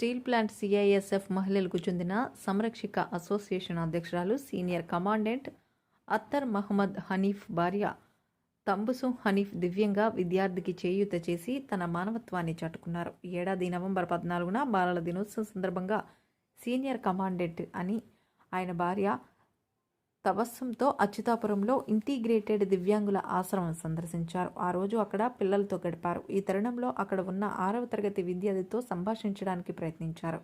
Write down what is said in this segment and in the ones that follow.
Steel plant CISF మహిళలకు చెందిన సంరక్షిక association అధ్యక్షురాలు సీనియర్ కమాండెంట్ అత్తర్ మహమ్మద్ హనీఫ్ భార్య తంబుసు హనీఫ్ దివ్యంగా విద్యార్థికి చేయూత చేసి తన మానవత్వాన్ని చాటుకున్నారు. ఏడాది నవంబర్ పద్నాలుగున బాలల దినోత్సవం సందర్భంగా సీనియర్ కమాండెంట్ అని ఆయన భార్య తబస్సుంతో అచ్యుతాపురంలో ఇంటిగ్రేటెడ్ దివ్యాంగుల ఆశ్రమం సందర్శించారు. ఆ రోజు అక్కడ పిల్లలతో గడిపారు. ఈ తరుణంలో అక్కడ ఉన్న ఆరవ తరగతి విద్యార్థితో సంభాషించడానికి ప్రయత్నించారు.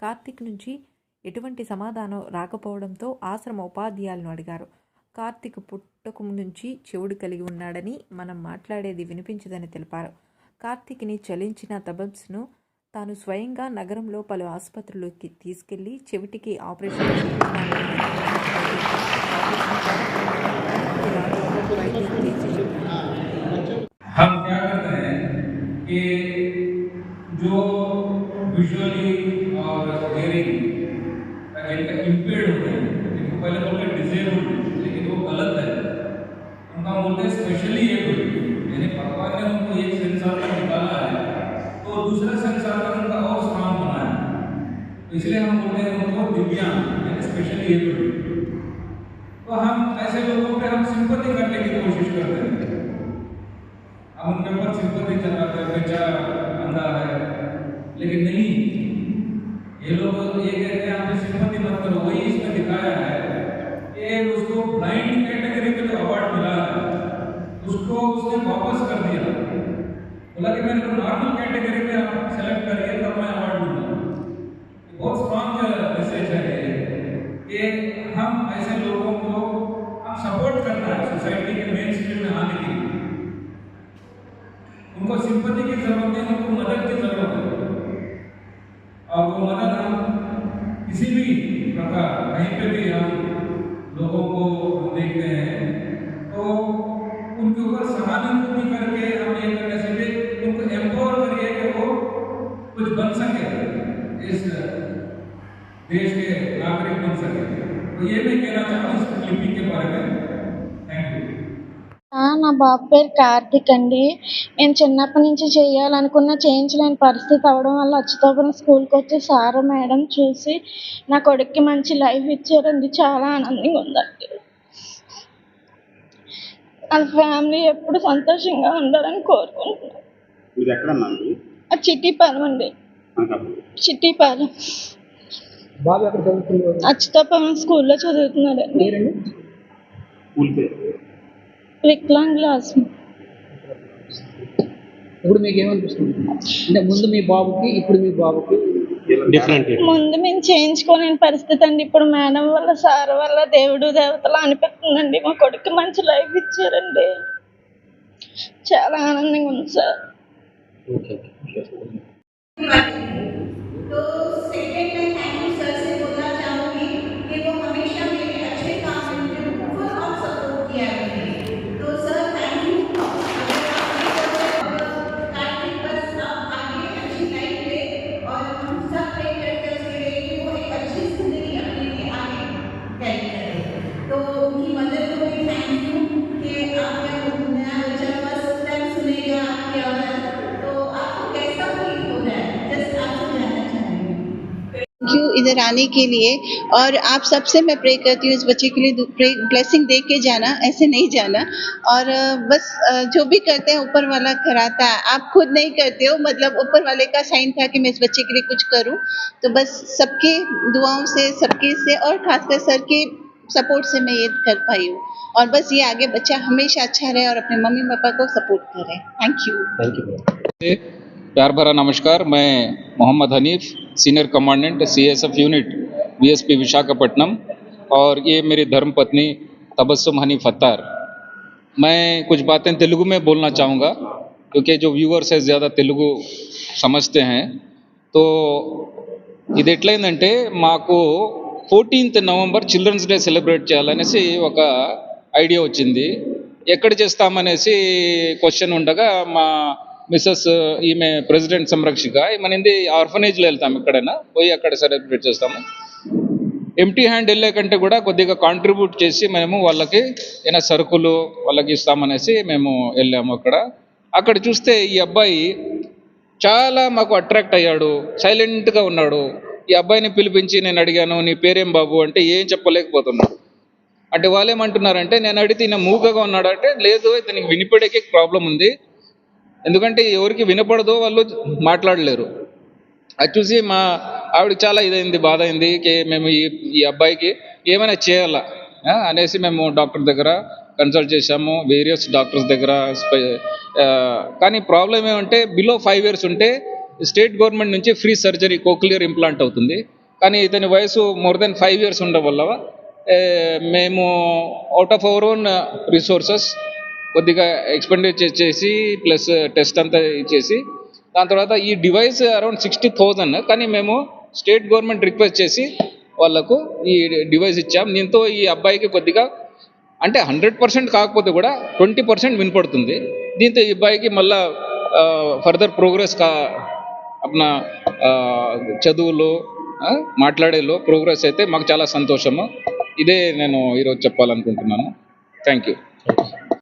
కార్తీక్ నుంచి ఎటువంటి సమాధానం రాకపోవడంతో ఆశ్రమ ఉపాధ్యాయులను అడిగారు. కార్తీక్ పుట్టకు నుంచి చెవుడు కలిగి ఉన్నాడని మనం మాట్లాడేది వినిపించదని తెలిపారు. కార్తీక్ని చలించిన తబబ్స్ను తాను స్వయంగా నగరంలో పలు ఆసుపత్రుల్లోకి తీసుకెళ్ళి చెవిటికి ఆపరేషన్ हम क्या करते हैं कि जो विजुअली और हेयरिंग हैं लेकिन वो गलत है। उनका बोलते हैं स्पेशली यानी भगवान ने उनको एक संसार में निकाला है तो दूसरा संसार में उनका और स्ट्रांग बना है। तो इसलिए हम बोलते हैं उनको दिव्यांग, यानी स्पेशली एबल्ड तो हम ऐसे लोगों पे हम सिंपति करने की कोशिश करते हैं। हम उनके ऊपर सिंपति जताते हैं बेचारा अंधा है। लेकिन नहीं, ये लोग ये कहते हैं आपने सिंपति मत करो, वही इसमें दिखाया है कि उसको ब्लाइंड कैटेगरी में जो अवार्ड मिला है। उसको उसने वापस कर दिया। बोला कि मैंने नॉर्मल कैटेगरी में आप सेलेक्ट करिए, तब मैं अवार्ड दूँगा। बहुत स्ट्रॉन्ग मैसेज है ये, कि हम ऐसे लोगों को हम सपोर्ट करना है सोसाइटी के मेन स्ट्रीम में आने के लिए। उनको सिंपति की ज़रूरत है उनको मदद की ज़रूरत है और वो मदद हम किसी भी प्रकार, कहीं पे भी हम लोगों को देखते हैं तो उनके ऊपर सहानुभूति करके हम ये करने से भी उनको एम्पावर करिए कि वो कुछ बन सके, इस देश के नागरिक बन सके। तो ये मैं कहना चाहता हूँ इस लिपि के बारे में थैंक यू ఆ, నా బాబు పేరు కార్తిక్ అండి నేను చిన్నప్పటి నుంచి చేయాలనుకున్న చేయించలేని పరిస్థితి అవడం వల్ల అచ్యుతాపురం స్కూల్కి వచ్చి సార్ మేడం చూసి నా కొడుక్కి మంచి లైఫ్ ఇచ్చారండి చాలా ఆనందంగా ఉందండి వాళ్ళ ఫ్యామిలీ ఎప్పుడు సంతోషంగా ఉండాలని కోరుకుంటున్నాను ఇది ఎక్కడన్నా ఇది ఆ చిట్టిపాలెం అండి అనకాపల్లి చిట్టిపాలెం బాబు ఎక్కడ అచ్యుతాపురం స్కూల్లో చదువుతున్నాడండి పేరండి? స్కూల్ పేరు? వికలాంగుల ఆశ్రమం ఇప్పుడు మీకు ఏమనిపిస్తుంది అంటే ముందు మీ బాబుకి ఇప్పుడు మీ బాబుకి? డిఫరెంట్ ముందు మేము చేయించుకోలేని పరిస్థితి అండి. ఇప్పుడు మేడం వల్ల సార్ వల్ల దేవుడు దేవతలు అనిపిస్తుందండి. మా కొడుకు మంచి లైఫ్ ఇచ్చారండి. చాలా ఆనందంగా ఉంది సార్. इधर आने के लिए। और आप सबसे मैं प्रे करती हूँ इस बच्चे के लिए ब्लेसिंग दे के जाना ऐसे नहीं जाना। और बस जो भी करते हैं ऊपर वाला कराता है। आप खुद नहीं करते हो मतलब ऊपर वाले का साइन था कि मैं इस बच्चे के लिए कुछ करूँ। तो बस सबके दुआओं से सबके से और खासकर सर के सपोर्ट से मैं ये कर पाई हूँ। और बस ये आगे बच्चा हमेशा अच्छा रहे और अपने मम्मी पापा को सपोर्ट करें। थैंक यू थैंक यू प्यार भरा नमस्कार मैं Mohammad Hanif senior commandant CSF unit BSP Visakhapatnam और ये मेरी धर्मपत्नी तबस्सुम हनीफ अत्तार मैं कुछ बातें तेलुगु में बोलना चाहूँगा क्योंकि जो व्यूअर्स है ज़्यादा तेलुगु समझते हैं तो ఇది ఎట్లయిందంటే మాకు fourteenth November children's day celebrate చేయాలనేసి ఒక ఐడియా వచ్చింది ఎక్కడ చేస్తామనేసి క్వశ్చన్ ఉండగా మా మిస్సెస్ ఈమె ప్రెసిడెంట్ సంరక్షిక. ఈమెనింది ఆర్ఫనేజ్లో వెళ్తాం ఎక్కడైనా? పోయి అక్కడ సెలబ్రేట్ చేస్తాము. ఎంటీ హ్యాండ్ వెళ్ళే కంటే కూడా కొద్దిగా కాంట్రిబ్యూట్ చేసి మేము వాళ్ళకి ఏమైనా సరుకులు వాళ్ళకి ఇస్తామనేసి మేము వెళ్ళాము అక్కడ. అక్కడ చూస్తే ఈ అబ్బాయి చాలా మాకు అట్రాక్ట్ అయ్యాడు సైలెంట్గా ఉన్నాడు. ఈ అబ్బాయిని పిలిపించి నేను అడిగాను నీ పేరేం బాబు? అంటే ఏం చెప్పలేకపోతున్నాడు. అంటే వాళ్ళు ఏమంటున్నారంటే నేను అడిగితే ఈయన మూగగా ఉన్నాడంటే లేదు ఇతనికి వినిపడేకే ప్రాబ్లం ఉంది. ఎందుకంటే ఎవరికి వినపడదో వాళ్ళు మాట్లాడలేరు. అది చూసి మా ఆవిడ చాలా ఇదైంది బాధ అయింది మేము ఈ ఈ అబ్బాయికి ఏమైనా చేయాలా? అనేసి మేము డాక్టర్ దగ్గర కన్సల్ట్ చేశాము వేరియస్ డాక్టర్స్ దగ్గర కానీ ప్రాబ్లం ఏమంటే బిలో ఫైవ్ ఇయర్స్ ఉంటే స్టేట్ గవర్నమెంట్ నుంచి ఫ్రీ సర్జరీ కోక్లియర్ ఇంప్లాంట్ అవుతుంది. కానీ ఇతని వయసు మోర్ దెన్ ఫైవ్ ఇయర్స్ ఉండడం వల్ల మేము out of our own resources కొద్దిగా ఎక్స్పెండిచర్ చేసి ప్లస్ టెస్ట్ అంతా ఇచ్చేసి దాని తర్వాత ఈ డివైస్ అరౌండ్ సిక్స్టీ థౌజండ్ కానీ మేము స్టేట్ గవర్నమెంట్ రిక్వెస్ట్ చేసి వాళ్ళకు ఈ డివైస్ ఇచ్చాం. దీంతో ఈ అబ్బాయికి కొద్దిగా అంటే హండ్రెడ్ పర్సెంట్ కాకపోతే కూడా ట్వంటీ పర్సెంట్ వినపడుతుంది దీంతో ఈ అబ్బాయికి మళ్ళా ఫర్దర్ ప్రోగ్రెస్ కా అప్న చదువులో మాట్లాడేలో ప్రోగ్రెస్ అయితే మాకు చాలా సంతోషము. ఇదే నేను ఈరోజు చెప్పాలనుకుంటున్నాను. Thank you